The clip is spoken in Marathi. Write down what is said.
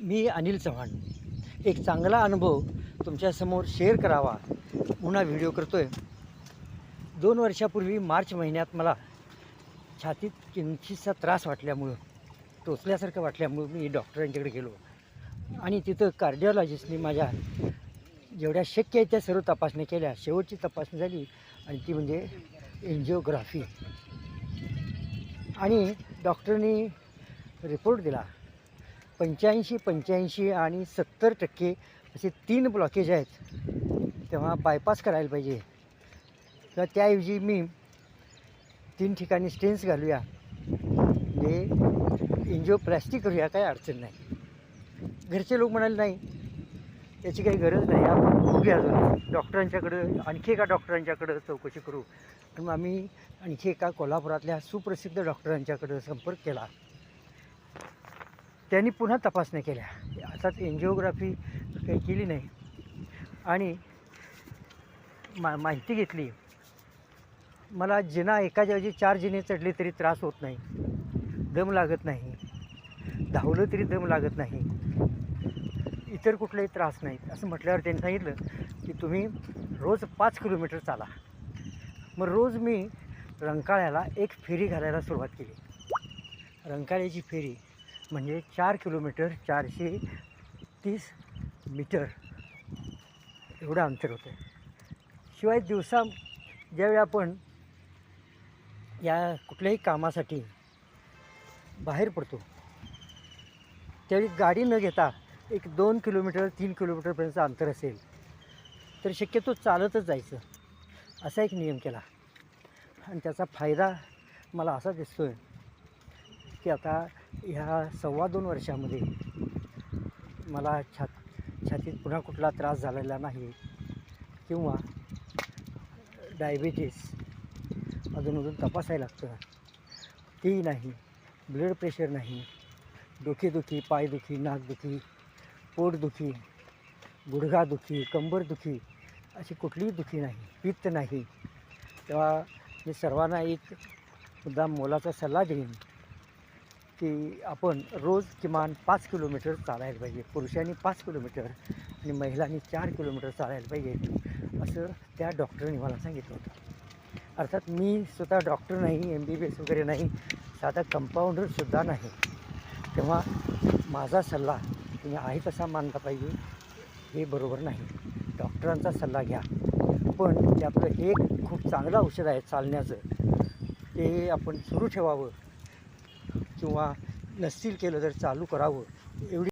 मी अनिल चव्हाण. एक चांगला अनुभव तुमच्यासमोर शेअर करावा. पुन्हा व्हिडिओ करतो आहे दोन वर्षापूर्वी मार्च महिन्यात मला छातीत किंचितसा त्रास वाटल्यामुळं टोचल्यासारखं वाटल्यामुळं मी डॉक्टरांच्याकडे गेलो. आणि तिथं कार्डिओलॉजिस्टनी माझ्या जेवढ्या शक्य आहे त्या सर्व तपासण्या केल्या. शेवटची तपासणी झाली आणि ती म्हणजे एन्जिओग्राफी आणि डॉक्टरनी रिपोर्ट दिला. पंच्याऐंशी पंच्याऐंशी आणि सत्तर टक्के असे तीन ब्लॉकेज आहेत. तेव्हा बायपास करायला पाहिजे. किंवा त्याऐवजी मी तीन ठिकाणी स्टेन्स घालूया. म्हणजे एन्जिओप्लॅस्टिक करूया काही अडचण नाही. घरचे लोक म्हणाले नाही याची काही गरज नाही आपण बघूया अजून. डॉक्टरांच्याकडं आणखी एका डॉक्टरांच्याकडं चौकशी करू. आणि मग आम्ही आणखी एका कोल्हापुरातल्या सुप्रसिद्ध डॉक्टरांच्याकडं संपर्क केला. त्यांनी पुन्हा तपासण्या केल्या. अर्थात एन्जिओग्राफी काही केली नाही. आणि मा माहिती घेतली. मला जिना एका जागी चार जिने चढले तरी त्रास होत नाही. दम लागत नाही. धावलं तरी दम लागत नाही. इतर कुठलाही त्रास नाहीत. असं म्हटल्यावर त्यांनी सांगितलं की तुम्ही रोज पाच किलोमीटर चाला. मग रोज मी रंकाळ्याला एक फेरी घालायला सुरुवात केली. रंकाळ्याची फेरी म्हणजे चार किलोमीटर चारशे तीस मीटर एवढं अंतर होतं. शिवाय दिवसा ज्यावेळी आपण या कुठल्याही कामासाठी बाहेर पडतो त्यावेळी गाडी न घेता एक दोन किलोमीटर तीन किलोमीटरपर्यंतचं अंतर असेल तर शक्यतो चालतच जायचं असा एक नियम केला. आणि त्याचा फायदा मला असा दिसतो आहे की आता ह्या सव्वा दोन वर्षामध्ये मला छात छातीत पुन्हा कुठला त्रास झालेला नाही किंवा डायबिटीस अजूनमधून तपासायला लागतं. तेही नाही ब्लड प्रेशर नाही डोकेदुखी पायदुखी नाकदुखी पोटदुखी गुडघादुखी कंबरदुखी अशी कुठलीही दुखी नाही पित्त नाही. तेव्हा मी सर्वांना एक मुद्दा मोलाचा सल्ला देईन. की आपण रोज किमान पाच किलोमीटर चालायला पाहिजे. पुरुषांनी पाच किलोमीटर आणि महिलांनी चार किलोमीटर चालायला पाहिजे. असं त्या डॉक्टरने मला सांगितलं होतं. अर्थात मी स्वतः डॉक्टर नाही एम बी बी एस वगैरे नाही साधा कंपाऊंडरसुद्धा नाही. तेव्हा माझा सल्ला तुम्ही आहे तसा मानला पाहिजे हे बरोबर नाही. डॉक्टरांचा सल्ला घ्या. पण त्यातलं एक खूप चांगलं औषध आहे चालण्याचं. ते आपण सुरू ठेवावं. किंवा नसतील केलं तर चालू करावं. एवढी